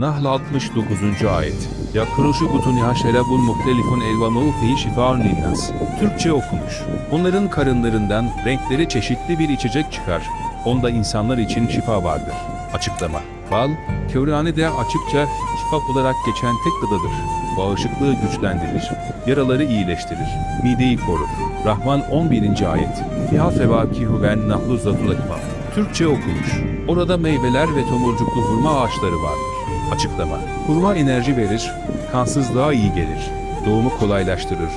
Nahl 69. ayet. Yakruşu butuniha şerabun muhtelifun elvanu fi şifaun linnas. Türkçe okunuş. Onların karınlarından renkleri çeşitli bir içecek çıkar. Onda insanlar için şifa vardır. Açıklama. Bal, Kur'an'da açıkça şifa olarak geçen tek gıdadır. Bağışıklığı güçlendirir, yaraları iyileştirir, mideyi korur. Rahman 11. ayet. Fiha fevakihu ven nahlu zatul. Türkçe okunuş. Orada meyveler ve tomurcuklu hurma ağaçları vardır. Açıklama. Hurma enerji verir, kansızlığa iyi gelir, doğumu kolaylaştırır,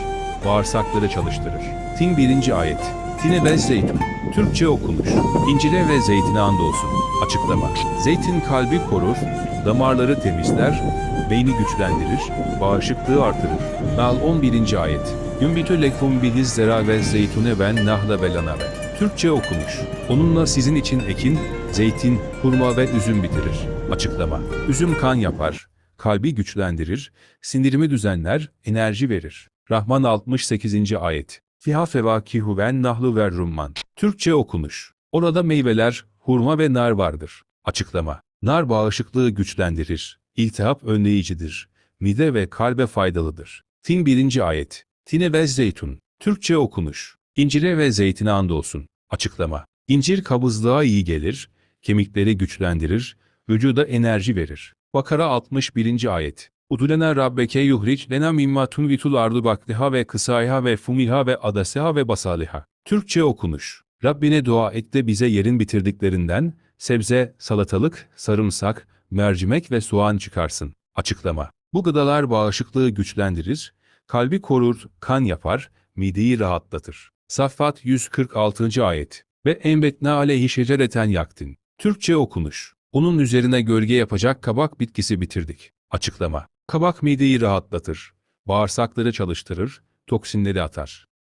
bağırsakları çalıştırır. Tin 1. ayet. Tine ve zeytun. Türkçe okunuş. İncile ve zeytine andolsun. Açıklama. Zeytin kalbi korur, damarları temizler, beyni güçlendirir, bağışıklığı artırır. Nal 11. ayet. Yumbitü lekum bihiz zera ve zeytune ben nahla ve lanave. Türkçe okunuş. Onunla sizin için ekin, zeytin, hurma ve üzüm bitirir. Açıklama. Üzüm kan yapar, kalbi güçlendirir, sindirimi düzenler, enerji verir. Rahman 68. ayet. Fiha fevakihu ven nahlu ver rumman. Türkçe okunuş. Orada meyveler, hurma ve nar vardır. Açıklama. Nar bağışıklığı güçlendirir, iltihap önleyicidir, mide ve kalbe faydalıdır. Tin 1. ayet. Tine ve zeytun. Türkçe okunuş. İncire ve zeytine andolsun. Açıklama. İncir kabızlığa iyi gelir, kemikleri güçlendirir, vücuda enerji verir. Bakara 61. ayet. Udulena rabbeke yuhric lena mimma tunvitul ardu bakliha ve kısaiha ve fumiha ve adasiha ve basaliha. Türkçe okunuş. Rabbine dua et de bize yerin bitirdiklerinden sebze, salatalık, sarımsak, mercimek ve soğan çıkarsın. Açıklama. Bu gıdalar bağışıklığı güçlendirir, kalbi korur, kan yapar, mideyi rahatlatır. Saffat 146. ayet. Ve enbetna aleyhi şecereten yaktin. Türkçe okunuş. Onun üzerine gölge yapacak kabak bitkisi bitirdik. Açıklama. Kabak mideyi rahatlatır, bağırsakları çalıştırır, toksinleri atar.